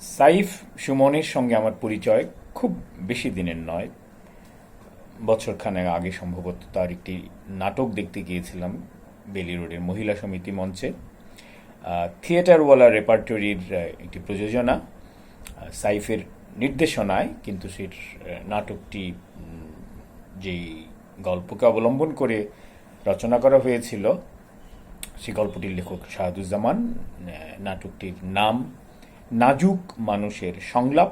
সাইফ সুমনের সঙ্গে আমার পরিচয় খুব বেশি দিনের নয়। বছরখানেক আগে সম্ভবত তার একটি নাটক দেখতে গিয়েছিলাম বেলি রোডের মহিলা সমিতি মঞ্চে। থিয়েটারওয়ালা রেপার্টরির একটি প্রযোজনা। সাইফের নির্দেশনায় কিন্তু সেই নাটকটি যেই গল্পকে অবলম্বন করে রচনা করা হয়েছিল সেই গল্পটির লেখক শাহাদুজ্জামান নাটকটির নাম নাজুক মানুষের সংলাপ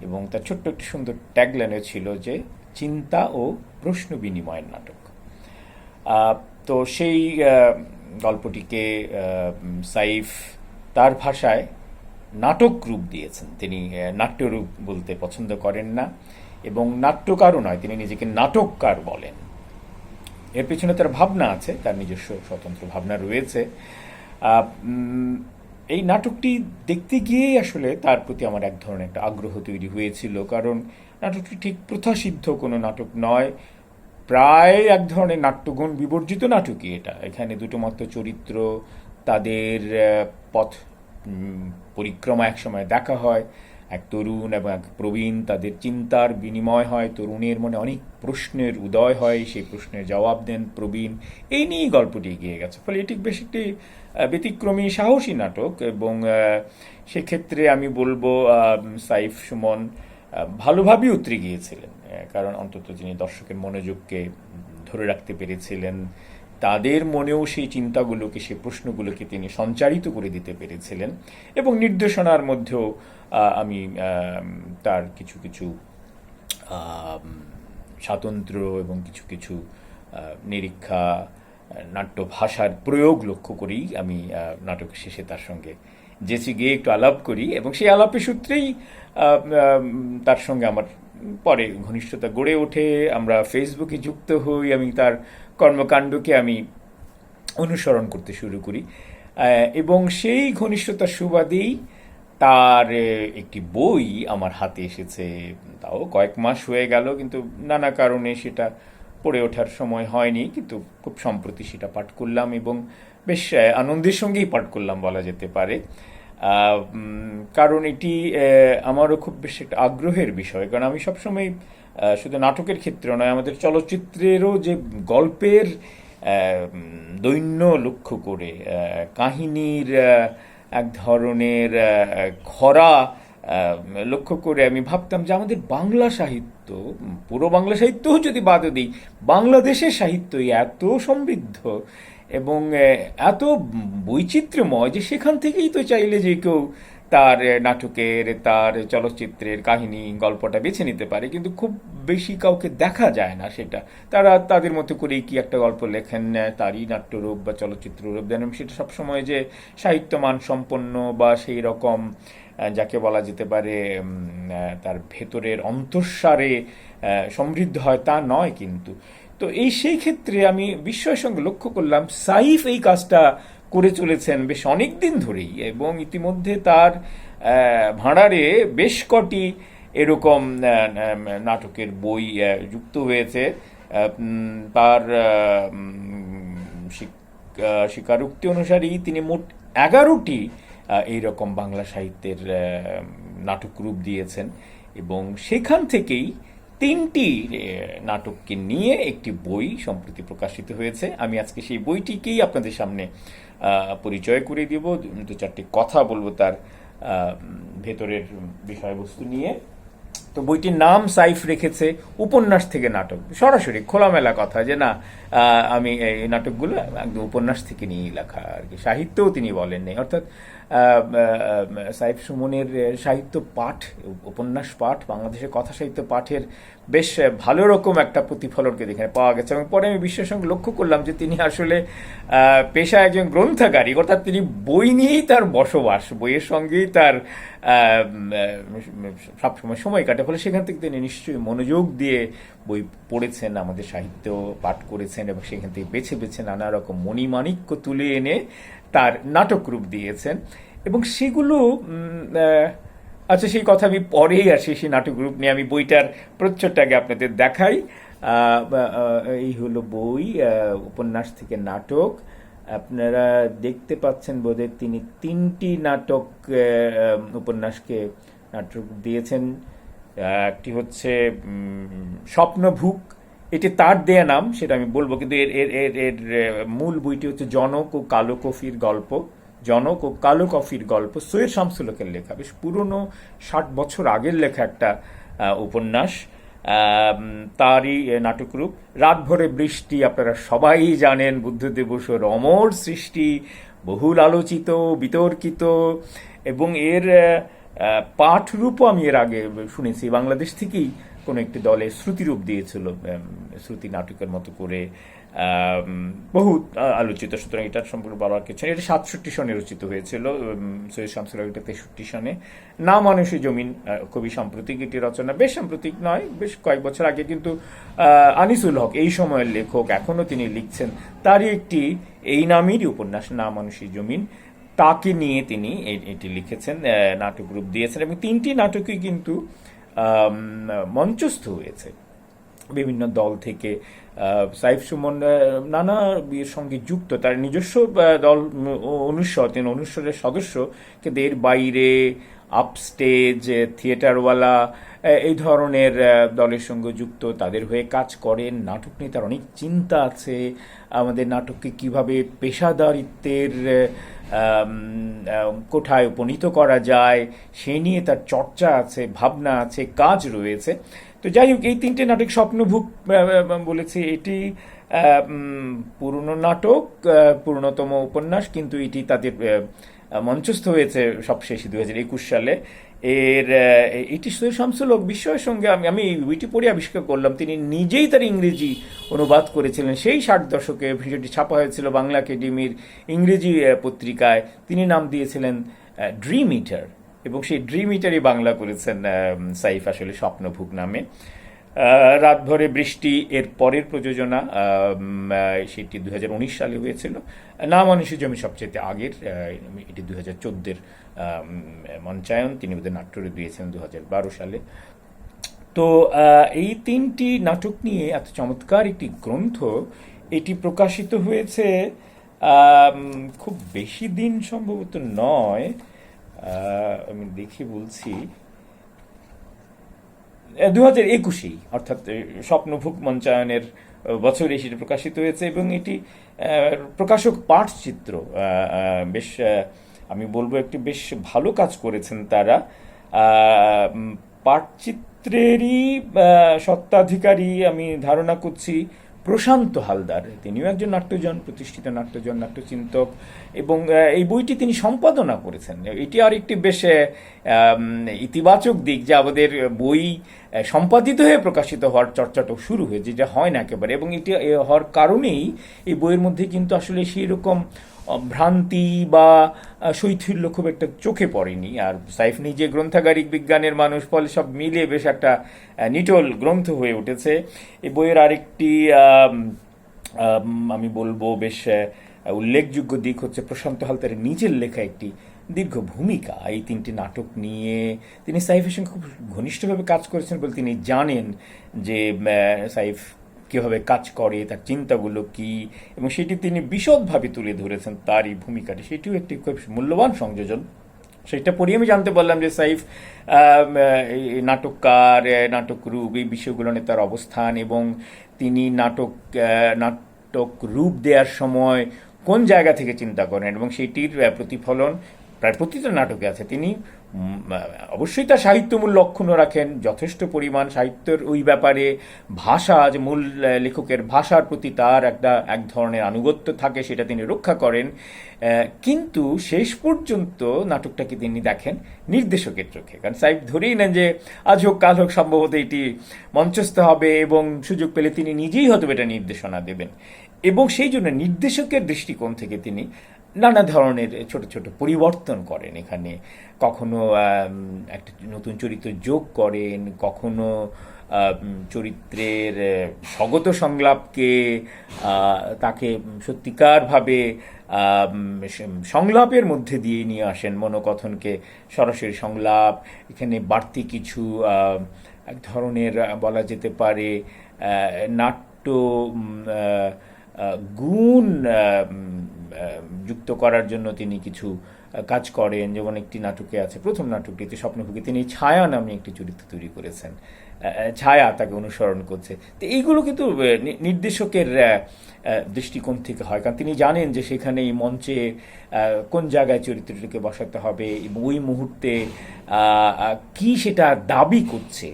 এবং তার ছোট্ট একটি সুন্দর ট্যাগলাইনে ছিল যে, চিন্তা ও প্রশ্ন বিনিময়ের নাটক। তো সেই গল্পটিকে সাইফ তার ভাষায় নাটক রূপ দিয়েছেন। তিনি নাট্যরূপ বলতে পছন্দ করেন না এবং নাট্যকারও নয়, তিনি নিজেকে নাটককার বলেন। এর পেছনে তার ভাবনা আছে, তার নিজস্ব স্বতন্ত্র ভাবনা রয়েছে। এই নাটকটি দেখতে গিয়েই আসলে তার প্রতি আমার এক ধরনের একটা আগ্রহ তৈরি হয়েছিল। কারণ নাটকটি ঠিক প্রথাসিদ্ধ কোনো নাটক নয়। প্রায় এক ধরনের নাট্যগুণ বিবর্জিত নাটকই এটা। এখানে দুটো মাত্র চরিত্র, তাদের পথ পরিক্রমা একসময় দেখা হয়। এক তরুণ এবং এক প্রবীণ তাদের চিন্তার বিনিময় হয়। তরুণের মনে অনেক প্রশ্নের উদয় হয়। সেই প্রশ্নের জবাব দেন প্রবীণ। এই নিয়েই গল্পটি এগিয়ে গেছে। ফলে এটি বেশ একটি ব্যতিক্রমী, সাহসী নাটক এবং সেক্ষেত্রে আমি বলব সাইফ সুমন ভালোভাবেই উতরে গিয়েছিলেন। কারণ অন্তত তিনি দর্শকের মনোযোগকে ধরে রাখতে পেরেছিলেন তাদের মনেও সেই চিন্তাগুলোকে সেই প্রশ্নগুলোকে তিনি সঞ্চারিত করে দিতে পেরেছিলেন এবং নির্দেশনার মধ্যেও আমি তার কিছু কিছু আম, স্বাতন্ত্র এবং কিছু কিছু নিরীক্ষা নাট্য ভাষার প্রয়োগ লক্ষ্য করেই আমি নাটক শেষে তার সঙ্গে যেচে গিয়ে একটু আলাপ করি এবং সেই আলাপের সূত্রেই তার সঙ্গে আমার পরে ঘনিষ্ঠতা গড়ে ওঠে। আমরা ফেসবুকে যুক্ত হই আমি তার কর্মকাণ্ডকে আমি অনুসরণ করতে শুরু করি। এবং সেই ঘনিষ্ঠতার সুবাদেই তার একটি বই আমার হাতে এসেছে। তাও কয়েক মাস হয়ে গেল, কিন্তু নানা কারণে সেটা পড়ে ওঠার সময় হয়নি, কিন্তু খুব সম্প্রতি সেটা পাঠ করলাম এবং বেশ আনন্দের সঙ্গেই পাঠ করলাম বলা যেতে পারে। কারণ এটি আমারও খুব বেশ একটা আগ্রহের বিষয়। কারণ আমি সবসময় শুধু নাটকের ক্ষেত্রে নয়, আমাদের চলচ্চিত্রেরও যে গল্পের দৈন্য লক্ষ্য করে কাহিনীর এক ধরনের খরা লক্ষ্য করে আমি ভাবতাম যে আমাদের বাংলা সাহিত্য, পুরো বাংলা সাহিত্যও যদি বাদ দিই, বাংলাদেশের সাহিত্যই এত সমৃদ্ধ এবং এত বৈচিত্র্যময় যে সেখান থেকেই তো চাইলে যে কেউ তার নাটকের, তার চলচ্চিত্রের কাহিনী, গল্পটা বেছে নিতে পারে, কিন্তু খুব বেশি কাউকে দেখা যায় না সেটা। তারা তাদের মতো করেই কি একটা গল্প লেখেন তারই নাট্যরূপ বা চলচ্চিত্র রূপ দেন সেটা সবসময় যে সাহিত্যমান সম্পন্ন বা সেই রকম যাকে বলা যেতে পারে তার ভেতরের অন্তঃসারে সমৃদ্ধ হয় তা নয় কিন্তু। তো এই সেই ক্ষেত্রে আমি বিস্ময়ের সঙ্গে লক্ষ্য করলাম, সাইফ এই কাজটা করে চলেছেন বেশ অনেক দিন ধরেই এবং ইতিমধ্যে তার ভাঁড়ারে বেশ কটি এরকম নাটকের বই যুক্ত হয়েছে। তার স্বীকারোক্তি অনুসারেই তিনি মোট এগারোটি এইরকম বাংলা সাহিত্যের নাটক রূপ দিয়েছেন এবং সেখান থেকেই তিনটি নাটককে নিয়ে একটি বই সম্প্রতি প্রকাশিত হয়েছে। আমি আজকে সেই বইটিকেই আপনাদের সামনে পরিচয় করে দিব। দু চারটি কথা বলব তার ভেতরের বিষয়বস্তু নিয়ে। তো বইটির নাম সাইফ রেখেছে উপন্যাস থেকে নাটক। সরাসরি খোলামেলা কথা যে না আমি এই নাটকগুলো একদম উপন্যাস থেকে নিয়েই লেখা আর কি। সাহিত্যও তিনি বলেননি। অর্থাৎ সাইফ সুমনের সাহিত্য পাঠ, উপন্যাস পাঠ, বাংলাদেশের কথা সাহিত্য পাঠের বেশ ভালো রকম একটা প্রতিফলনকে এখানে পাওয়া গেছে। এবং পরে আমি বিশ্বের সঙ্গে লক্ষ্য করলাম যে তিনি আসলে পেশা একজন গ্রন্থাগারিক, অর্থাৎ তিনি বই নিয়েই তার বসবাস, বইয়ের সঙ্গেই তার সবসময় সময় কাটে। ফলে সেখান থেকে তিনি নিশ্চয়ই মনোযোগ দিয়ে বই পড়েছেন, আমাদের সাহিত্য পাঠ করেছেন এবং সেখান থেকে বেছে বেছে নানা রকম মণিমাণিক্য তুলে এনে তার নাটক রূপ দিয়েছেন। এবং সেগুলো আচ্ছা সেই কথা আমি পরেই আসি সেই নাটক রূপ নিয়ে আমি বইটার প্রচ্ছদটাকে আপনাদের দেখাই। এই হলো বই উপন্যাস থেকে নাটক। আপনারা দেখতে পাচ্ছেন বোধহয় তিনি তিনটি নাটক উপন্যাসকে নাটক দিয়েছেন। একটি হচ্ছে স্বপ্নভুক এটি তার দেয়া নাম, সেটা আমি বলব, কিন্তু এর এর এর এর মূল বইটি হচ্ছে জনক ও কালো কফির গল্প। জনক ও কালো কফির গল্প সৈয়দ শামসুলকের লেখা। বেশ পুরনো, ষাট বছর আগের লেখা একটা উপন্যাস। তারই নাটকরূপ। রাত ভরে বৃষ্টি, আপনারা সবাই জানেন বুদ্ধদেব বসুর অমর সৃষ্টি, বহুল আলোচিত, বিতর্কিত, এবং এর পাঠরূপও আমি এর আগে শুনেছি। বাংলাদেশ থেকেই কোনো একটি দলে শ্রুতিরূপ দিয়েছিল শ্রুতি নাটকের মতো করে বহু আলোচিত। সুতরাং এটার সম্পর্কে বলার কিছু এটা সাতষট্টি সনে রচিত হয়েছিল সৈয়দ শামসুল এটা তেষট্টি সনে। না মানুষই জমিন কবি সাম্প্রতিক এটি রচনা। বেশ সাম্প্রতিক নয়, বেশ কয়েক বছর আগে কিন্তু আনিসুল হক, এই সময়ের লেখক, এখনও তিনি লিখছেন। তারই একটি এই নামেরই উপন্যাস, না মানুষই জমিন। তাকে নিয়ে তিনি এটি লিখেছেন নাটক রূপ দিয়েছেন। এবং তিনটি নাটকই কিন্তু মঞ্চস্থ হয়েছে। বিভিন্ন দল থেকে সাইফ সুমন নানা ইয়ের সঙ্গে যুক্ত, তার নিজস্ব দল তিনি অনুস্বরের সদস্য কিন্তু এর বাইরে, আপস্টেজ, থিয়েটারওয়ালা এই ধরনের দলের সঙ্গে যুক্ত, তাদের হয়ে কাজ করেন, নাটক নিয়ে তার অনেক চিন্তা আছে। আমাদের নাটককে কীভাবে পেশাদারিত্বের কোঠায় উপনীত করা যায়। সে নিয়ে তার চর্চা আছে, ভাবনা আছে, কাজ রয়েছে। তো যাই হোক, এই তিনটে নাটক স্বপ্নভুক বলেছে। এটি পুরনো নাটক পুরনোতম উপন্যাস, কিন্তু এটি তাদের মঞ্চস্থ হয়েছে সবশেষে দুই হাজার একুশ সালে। এর এটি সৈয়দ শামসুল হক বিস্ময়ের সঙ্গে আমি আমি বইটি পড়ে আবিষ্কার করলাম। তিনি নিজেই তার ইংরেজি অনুবাদ করেছিলেন। সেই ষাট দশকে ভিডিওটি ছাপা হয়েছিল বাংলা একাডেমির ইংরেজি পত্রিকায়। তিনি নাম দিয়েছিলেন ড্রিম ইটার এবং সেই ড্রিম ইটারই বাংলা করেছেন সাইফ আসলে স্বপ্নভুক নামে। আহ, রাত ভরে বৃষ্টি এর পরের প্রযোজনা সেটি দুহাজার উনিশ সালে হয়েছিল। না মানুষের জমি সবচেয়ে আগের এটি দু হাজার চোদ্দের মঞ্চায়ন। তিনি বোধহয় নাট্যরে দিয়েছেন দুহাজার বারো সালে। তো এই তিনটি নাটক নিয়ে এত চমৎকার একটি গ্রন্থ এটি প্রকাশিত হয়েছে খুব বেশি দিন সম্ভবত নয়। আমি দেখি বলছি দু হাজার একুশেই অর্থাৎ এ, স্বপ্নভোগ মঞ্চায়নের বছরে সেটি প্রকাশিত হয়েছে এবং এটি প্রকাশক পাঠচিত্র বেশ আমি বলব একটি বেশ ভালো কাজ করেছেন তারা। পাঠচিত্রেরই সত্ত্বাধিকারী আমি ধারণা করছি প্রশান্ত হালদার, তিনিও একজন নাট্যজন, প্রতিষ্ঠিত নাট্যজন, নাট্যচিন্তক, এবং এই বইটি তিনি সম্পাদনা করেছেন। এটি আর একটি বেশ ইতিবাচক দিক যে আমাদের বই সম্পাদিত হয়ে প্রকাশিত হওয়ার চর্চাটাও শুরু হয়েছে, যা হয় না একেবারে, এবং এটি হওয়ার কারণেই এই বইয়ের মধ্যে কিন্তু আসলে সেই রকম ভ্রান্তি বা শৈথিল্য খুব একটা চোখে পড়েনি। আর সাইফ নিজে গ্রন্থাগারিক বিজ্ঞানের মানুষ, ফলে সব মিলিয়ে বেশ একটা নিটল গ্রন্থ হয়ে উঠেছে। এই বইয়ের আরেকটি, আমি বলব বেশ উল্লেখযোগ্য দিক হচ্ছে প্রশান্ত হালদারের নিজের লেখা একটি দীর্ঘ ভূমিকা। এই তিনটি নাটক নিয়ে তিনি সাইফের সঙ্গে খুব ঘনিষ্ঠভাবে কাজ করেছেন বলে তিনি জানেন যে সাইফ কীভাবে কাজ করে, তার চিন্তাগুলো কি, এবং সেটি তিনি বিশদভাবে তুলে ধরেছেন তার এই ভূমিকাটি। সেটিও একটি খুব মূল্যবান সংযোজন। সেটা পড়ে আমি জানতে পারলাম যে সাইফ নাটককার নাটক রূপ এই বিষয়গুলো নিয়ে তার অবস্থান এবং তিনি নাটক নাটক রূপ দেওয়ার সময় কোন জায়গা থেকে চিন্তা করেন এবং সেটির প্রতিফলন, প্রায় প্রতিটা নাটকে আছে। তিনি অবশ্যই তার সাহিত্যমূল লক্ষণও রাখেন, যথেষ্ট পরিমাণ সাহিত্যের ওই ব্যাপারে ভাষা, যে মূল লেখকের ভাষার প্রতি তার একটা, এক ধরনের আনুগত্য থাকে, সেটা তিনি রক্ষা করেন। কিন্তু শেষ পর্যন্ত নাটকটাকে তিনি দেখেন নির্দেশকের চোখে। কারণ সাইফ ধরেই নেন যে, আজ হোক, কাল হোক, সম্ভবত এটি মঞ্চস্থ হবে এবং সুযোগ পেলে তিনি নিজেই হয়তো এটা নির্দেশনা দেবেন। এবং সেই জন্য নির্দেশকের দৃষ্টিকোণ থেকে তিনি নানা ধরনের ছোট ছোট পরিবর্তন করেন এখানে। কখনো একটা নতুন চরিত্র যোগ করেন, কখনো চরিত্রের স্বগত সংলাপকে তাকে সত্যিকারভাবে সংলাপের মধ্যে দিয়ে নিয়ে আসেন মনোকথনকে, সরাসরি সংলাপ, এখানে বাড়তি কিছু এক ধরনের বলা যেতে পারে নাট্য গুণ যুক্ত করার জন্য তিনি কিছু কাজ করেন। যেমন একটি নাটকে আছে, প্রথম নাটকটিতে স্বপ্নভোগী। তিনি ছায়া নামে একটি চরিত্র তৈরি করেছেন। ছায়া তাকে অনুসরণ করছে। তো এইগুলো কিন্তু নির্দেশকের দৃষ্টিকোণ থেকে হয়। কারণ তিনি জানেন যে সেখানে এই মঞ্চে কোন জায়গায় চরিত্রটিকে বসাতে হবে এবং ওই মুহূর্তে কি সেটা দাবি করছে।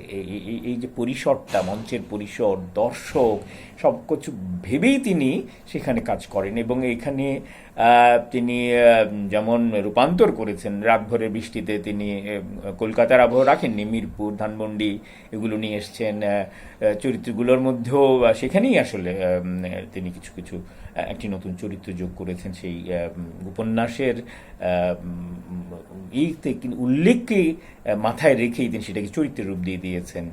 এই যে পরিসরটা, মঞ্চের পরিসর, দর্শক, সব কিছু ভেবেই তিনি সেখানে কাজ করেন এবং এখানে তিনি যেমন রূপান্তর করেছেন, রাতভরের বৃষ্টিতে তিনি কলকাতার আবহাওয়া রাখেননি, মিরপুর, ধানমন্ডি, এগুলো নিয়ে এসছেন চরিত্রগুলোর মধ্যেও সেখানেই আসলে তিনি কিছু কিছু একটি নতুন চরিত্র যোগ করেছেন সেই উপন্যাসের ইতে উল্লেখকে মাথায় রেখেই তিনি সেটাকে চরিত্রের রূপ দিয়ে দিয়েছেন।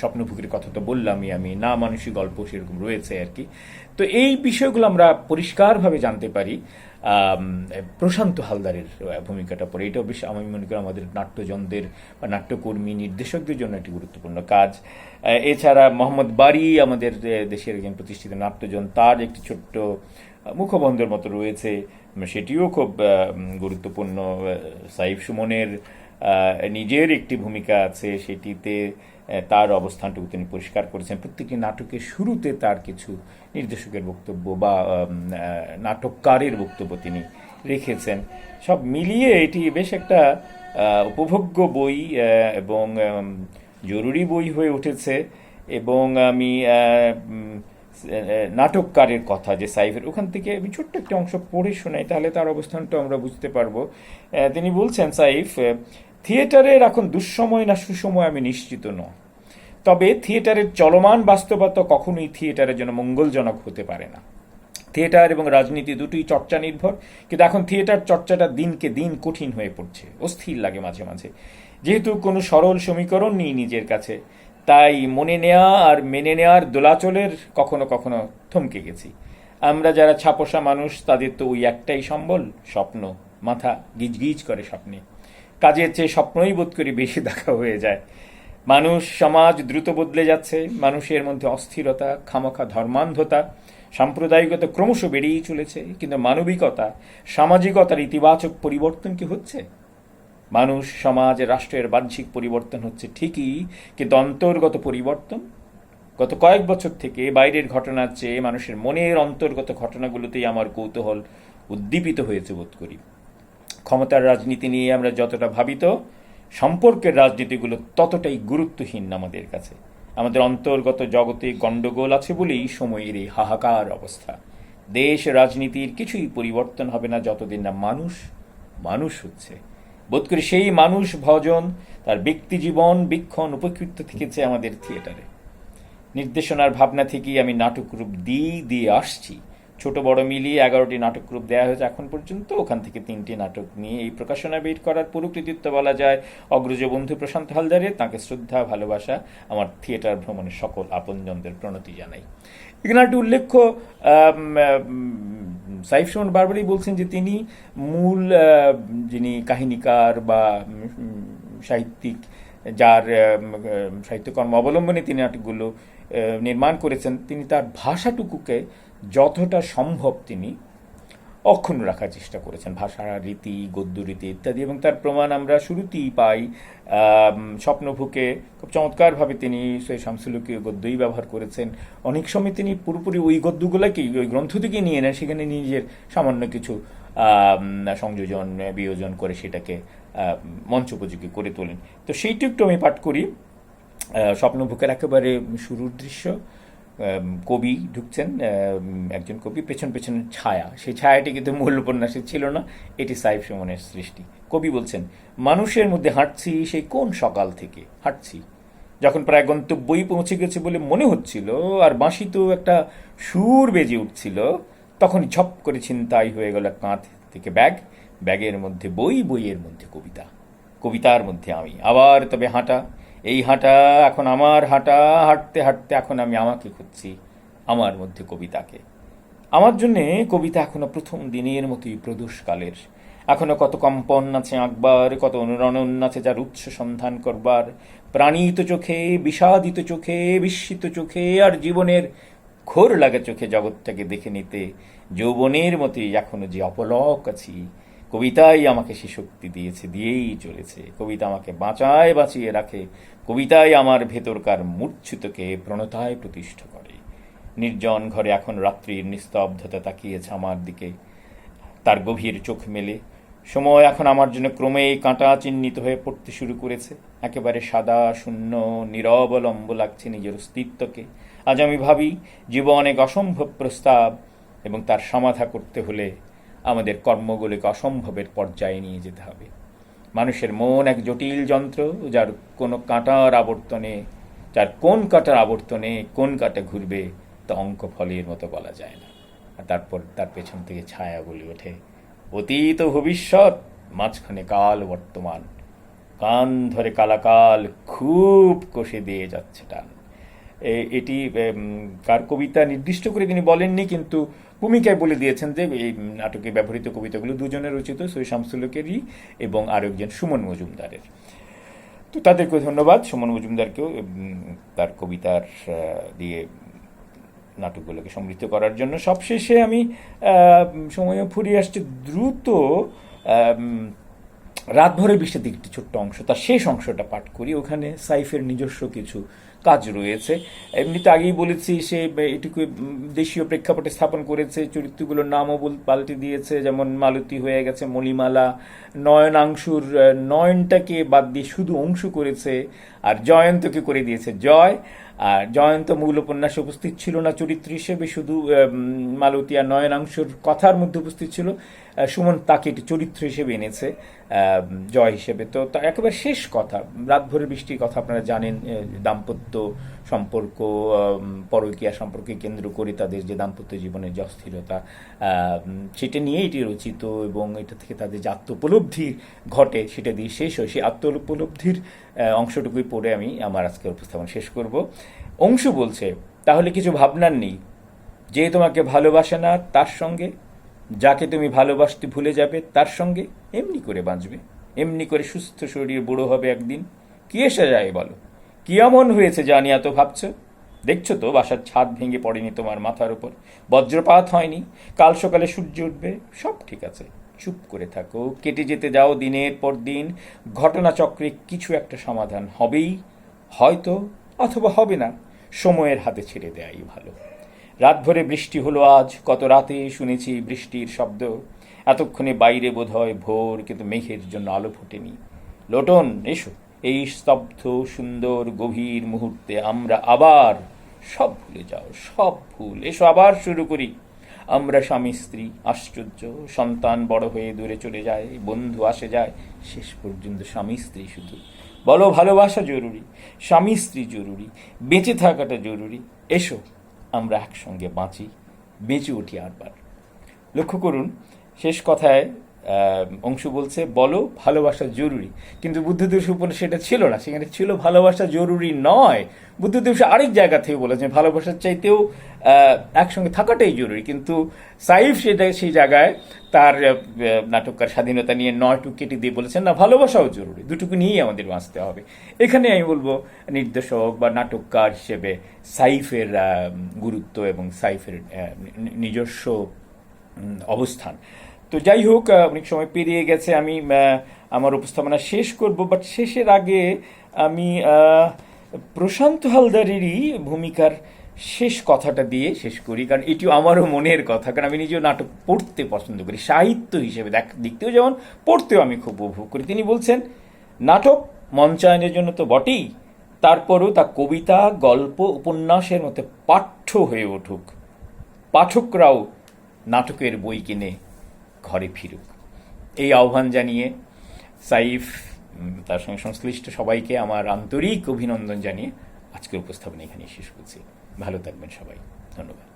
স্বপ্নভুকের কথা তো বললামই, আমি না মানসিক গল্প সেরকম রয়েছে আর কি। তো এই বিষয়গুলো আমরা পরিষ্কারভাবে জানতে পারি। প্রশান্ত হালদারের ভূমিকাটা পরে এটাও বেশ আমি মনে করি আমাদের নাট্যজনদের বা নাট্যকর্মী, নির্দেশকদের জন্য একটি গুরুত্বপূর্ণ কাজ। এছাড়া মোহাম্মদ বারি, আমাদের দেশের একজন প্রতিষ্ঠিত নাট্যজন, তার একটি ছোট্ট মুখবন্ধের মতো রয়েছে। সেটিও খুব গুরুত্বপূর্ণ সাইফ সুমনের নিজের একটি ভূমিকা আছে, সেটিতে তার অবস্থানটুকু তিনি পরিষ্কার করেছেন। প্রত্যেকটি নাটকের শুরুতে তার কিছু নির্দেশকের বক্তব্য বা নাটককারের বক্তব্য তিনি রেখেছেন। সব মিলিয়ে এটি বেশ একটা উপভোগ্য বই এবং জরুরি বই হয়ে উঠেছে। এবং আমি নাটককারের কথা যে সাইফের, ওখান থেকে আমি ছোট্ট একটা অংশ পড়ে শোনাই, তাহলে তার অবস্থানটা আমরা বুঝতে পারব। তিনি বলছেন, সাইফ থিয়েটারের এখন দুঃসময় না সুসময় আমি নিশ্চিত নয় তবে থিয়েটারের চলমান বাস্তবতা কখনোই থিয়েটারের জন্য মঙ্গলজনক হতে পারে না। থিয়েটার এবং রাজনীতি দুটোই চর্চা নির্ভর, কিন্তু এখন থিয়েটার চর্চাটা দিনকে দিন কঠিন হয়ে পড়ছে, অস্থির লাগে মাঝে মাঝে। যেহেতু কোনো সরল সমীকরণ নেই নিজের কাছে তাই মনে নেওয়া আর মেনে নেওয়ার দোলাচলের কখনো কখনো থমকে গেছি। আমরা যারা ছাপোষা মানুষ, তাদের তো ওই একটাই সম্বল, স্বপ্ন। মাথা গিজগিজ করে স্বপ্নে। কাজের চেয়ে স্বপ্নই বোধ করি বেশি দেখা হয়ে যায়। মানুষ, সমাজ দ্রুত বদলে যাচ্ছে। মানুষের মধ্যে অস্থিরতা, খামাখা ধর্মান্ধতা, সাম্প্রদায়িকতা ক্রমশ বেড়েই চলেছে। কিন্তু মানবিকতা, সামাজিকতার ইতিবাচক পরিবর্তন কি হচ্ছে? মানুষ, সমাজ, রাষ্ট্রের বাহ্যিক পরিবর্তন হচ্ছে ঠিকই, কিন্তু অন্তর্গত পরিবর্তন? গত কয়েক বছর থেকে বাইরের ঘটনার চেয়ে মানুষের মনের অন্তর্গত ঘটনাগুলোতেই আমার কৌতূহল উদ্দীপিত হয়েছে বোধ করি। ক্ষমতার রাজনীতি নিয়ে আমরা যতটা ভাবিত, সম্পর্কের রাজনীতিগুলো ততটাই গুরুত্বহীন আমাদের কাছে। আমাদের অন্তর্গত জগতে গণ্ডগোল আছে বলেই সময়ের এই হাহাকার অবস্থা। দেশ, রাজনীতির কিছুই পরিবর্তন হবে না যতদিন না মানুষ মানুষ হচ্ছে। বোধ করি সেই মানুষ, ভজন, তার ব্যক্তি জীবন, বীক্ষণ উপকৃত থেকেছে আমাদের থিয়েটারে নির্দেশনার ভাবনা থেকেই আমি নাটক রূপ দিয়ে দিয়ে আসছি। ছোট বড় মিলিয়ে এগারোটি নাটক রূপ দেওয়া হয়েছে এখন পর্যন্ত। ওখান থেকে তিনটি নাটক নিয়ে এই প্রকাশনা বের করার পুরো কৃতিত্ব বলা যায়। অগ্রজ বন্ধু প্রশান্ত হালদারের তাকে শ্রদ্ধা, ভালোবাসা, আমার থিয়েটার ভ্রমণের সকল আপনজনদের প্রণতি জানাই। এখানে একটি উল্লেখ্য সাইফ সুমন বারবারই বলছেন যে তিনি মূল যিনি কাহিনীকার বা সাহিত্যিক, যার সাহিত্যকর্ম অবলম্বনে তিনি নাটকগুলো নির্মাণ করেছেন, তিনি তার ভাষাটুকুকে যতটা সম্ভব তিনি অক্ষুণ্ণ রাখার চেষ্টা করেছেন। ভাষা রীতি গদ্য রীতি ইত্যাদি এবং তার প্রমাণ আমরা শুরুতেই পাই। স্বপ্নভুকে খুব চমৎকারভাবে তিনি সেই শামসুলুকে গদ্যই ব্যবহার করেছেন। অনেক সময় তিনি পুরোপুরি ওই গদ্যগুলোকেই ওই গ্রন্থ থেকে নিয়ে নেন সেখানে নিজের সামান্য কিছু সংযোজন বিয়োজন করে সেটাকে আম, মঞ্চোপযোগী করে তোলেন। তো সেইটি একটু আমি পাঠ করি। স্বপ্নভুকের একেবারে শুরুর দৃশ্য। কবি ঢুকছেন একজন কবি, পেছন পেছন ছায়া। সেই ছায়াটি কিন্তু মূল উপন্যাসে ছিল না, এটি সাইফ সুমনের সৃষ্টি। কবি বলছেন, মানুষের মধ্যে হাঁটছি সেই কোন সকাল থেকে? হাঁটছি। যখন প্রায় গন্তব্যই পৌঁছে গেছে বলে মনে হচ্ছিল, আর বাঁশি তো একটা সুর বেজে উঠছিল, তখন ঝপ করে ছিনতাই হয়ে গেল কাঁধ থেকে ব্যাগ। ব্যাগের মধ্যে বই, বইয়ের মধ্যে কবিতা। কবিতার মধ্যে আমি। আবার তবে হাঁটা। এই হাঁটা এখন আমার হাঁটা, হাঁটতে হাঁটতে এখন আমি আমাকে খুঁজছি আমার মধ্যে কবিতাকে। আমার জন্যে কবিতা এখনও প্রথম দিনের মতোই প্রদোষকালের। এখনও কত কম্পন আছে আঁকবার, কত অনুরণন আছে যার উৎস সন্ধান করবার। প্রাণিত চোখে, বিষাদিত চোখে, বিস্মিত চোখে, আর জীবনের ঘোর লাগে চোখে জগৎটাকে দেখে নিতে। যৌবনের মতোই এখনও যে অপলক আছি কবিতাই আমাকে সে শক্তি দিয়েছে, দিয়েই চলেছে। কবিতা আমাকে বাঁচায়, বাঁচিয়ে রাখে। কবিতাই আমার ভেতরকার মূর্ছিতকে প্রণতায় প্রতিষ্ঠা করে। নির্জন ঘরে এখন রাত্রির নিস্তব্ধতা তাকিয়েছে আমার দিকে। তার গভীর চোখ মেলে। সময় এখন আমার জন্য ক্রমেই কাঁটা চিহ্নিত হয়ে পড়তে শুরু করেছে। একেবারে সাদা, শূন্য নিরবলম্ব লাগছে নিজের অস্তিত্বকে। আজ আমি ভাবি, জীবন এক অসম্ভব প্রস্তাব এবং তার সমাধা করতে হলে আমাদের কর্মগুলিকে অসম্ভবের পর্যায়ে নিয়ে যেতে হবে। মানুষের মন এক জটিল যন্ত্র, যার কোনো কাঁটার আবর্তনে, যার কোন কাঁটার আবর্তনে কোন কাঁটা ঘুরবে তা অঙ্ক ফলের মতো বলা যায় না। আর তারপর তার পেছন থেকে ছায়া বলে ওঠে, অতীত ভবিষ্যৎ, মাঝখানে কাল, বর্তমান। কান ধরে কালাকাল খুব কষে দিয়ে যাচ্ছে টান। এটি কার কবিতা নির্দিষ্ট করে তিনি বলেননি, কিন্তু ভূমিকায় বলে দিয়েছেন যে, এই নাটকে ব্যবহৃত কবিতাগুলো দুজনের রচিত সৈয়দ শামসুলকেরই এবং আর একজন সুমন মজুমদারের। তো তাদেরকে ধন্যবাদ, সুমন মজুমদারকেও তার কবিতার দিয়ে নাটকগুলোকে সমৃদ্ধ করার জন্য। সবশেষে আমি সময় ফুরিয়ে আসছে, দ্রুত রাতভরে রাত ভরে বৃষ্টির দিকে একটি ছোট্ট অংশ, তার শেষ অংশটা পাঠ করি। ওখানে সাইফের নিজস্ব কিছু কাজ রয়েছে। এমনিতে আগেই বলেছি সে এটুকু দেশীয় প্রেক্ষাপটে স্থাপন করেছে, চরিত্রগুলোর নামও পাল্টে দিয়েছে, যেমন মালতী হয়ে গেছে মলিমালা, নয়নাংশুর নয়নটাকে বাদ দিয়ে শুধু অংশ করেছে, আর জয়ন্তকে করে দিয়েছে জয়। আর জয়ন্ত মূল উপন্যাসে উপস্থিত ছিল না, চরিত্র হিসেবে শুধু মালতী আর নয়নাংশুর কথার মধ্যে উপস্থিত ছিল। সুমন তাকে একটি চরিত্র হিসেবে এনেছে জয় হিসেবে। তো একেবারে শেষ কথা রাত ভরে বৃষ্টির কথা আপনারা জানেন দাম্পত্য সম্পর্ক পরকীয়া সম্পর্কে কেন্দ্র করে তাদের যে দাম্পত্য জীবনের যে অস্থিরতা সেটা নিয়ে এটি রচিত এবং এটা থেকে তাদের যে আত্মোপলব্ধি ঘটে সেটা দিয়ে শেষ হয়। সেই আত্মোপলব্ধির অংশটুকুই পড়ে আমি আমার আজকের উপস্থাপন শেষ করব। অংশু বলছে, তাহলে কিছু ভাবনার নেই। যে তোমাকে ভালোবাসে না, তার সঙ্গে। যাকে তুমি ভালোবাসতে ভুলে যাবে, তার সঙ্গে। এমনি করে বাঁচবে। এমনি করে সুস্থ শরীর বুড়ো হবে একদিন। কি এসে যায় বলো? কি এমন হয়েছে জানি এত ভাবছ? দেখছ তো, বাসার ছাদ ভেঙে পড়েনি তোমার মাথার উপর। বজ্রপাত হয়নি, কাল সকালে সূর্য উঠবে, সব ঠিক আছে। চুপ করে থাকো, কেটে যেতে যাও দিনের পর দিন। ঘটনাচক্রে কিছু একটা সমাধান হবেই, হয়তো, অথবা হবে না। সময়ের হাতে ছেড়ে দেয়াই ভালো। রাত ভরে বৃষ্টি হলো আজ, কত রাতে শুনেছি বৃষ্টির শব্দ। এতক্ষণে বাইরে বোধ হয় ভোর, কিন্তু মেঘের জন্য আলো ফোটেনি। লোটন, এসো। এই স্তব্ধ, সুন্দর, গভীর মুহূর্তে আমরা আবার সব ভুলে যাও, সব ভুল। এসো আবার শুরু করি। আমরা স্বামী, স্ত্রী, আশ্চর্য, সন্তান বড় হয়ে দূরে চলে যায় বন্ধু আসে যায়, শেষ পর্যন্ত স্বামী, স্ত্রী শুধু। বলো, ভালোবাসা জরুরি, স্বামী, স্ত্রী জরুরি, বেঁচে থাকাটা জরুরি। এসো, আমরা একসঙ্গে বাঁচি, বেঁচে উঠি আরবার। লক্ষ্য করুন, শেষ কথায় অংশু বলছে, বলো, ভালোবাসা জরুরি। কিন্তু বুদ্ধদেব উপরে সেটা ছিল না। সেখানে ছিল, ভালোবাসা জরুরি নয়। বুদ্ধদেবসু আরেক জায়গা থেকে বলেছেন, ভালোবাসার চাইতেও একসঙ্গে থাকাটাই জরুরি। কিন্তু সাইফ সেটা, সেই জায়গায় তার নাটককার স্বাধীনতা নিয়ে নয়টুক কেটে দিয়ে বলেছেন, না, ভালোবাসাও জরুরি। দুটুকু নিয়েই আমাদের বাঁচতে হবে। এখানে আমি বলব, নির্দেশক বা নাটককার হিসেবে সাইফের গুরুত্ব এবং সাইফের নিজস্ব অবস্থান। তো যাই হোক অনেক সময় পেরিয়ে গেছে, আমি আমার উপস্থাপনা শেষ করব বাট শেষের আগে আমি প্রশান্ত হালদারেরই ভূমিকার শেষ কথাটা দিয়ে শেষ করি, কারণ এটিও আমারও মনের কথা, কারণ আমি নিজেও নাটক পড়তে পছন্দ করি, সাহিত্য হিসেবে দেখ, দেখতেও যেমন, পড়তেও আমি খুব উপভোগ করি। তিনি বলছেন, নাটক মঞ্চায়নের জন্য তো বটেই, তারপরও তা কবিতা, গল্প, উপন্যাসের মতো পাঠ্য হয়ে উঠুক। পাঠকরাও নাটকের বই কিনে ঘরে ফিরুক। এই আহ্বান জানিয়ে সাইফ তার সঙ্গে সংশ্লিষ্ট সবাইকে আমার আন্তরিক অভিনন্দন জানিয়ে আজকের উপস্থাপনা এখানে শেষ করছি। ভালো থাকবেন সবাই। ধন্যবাদ।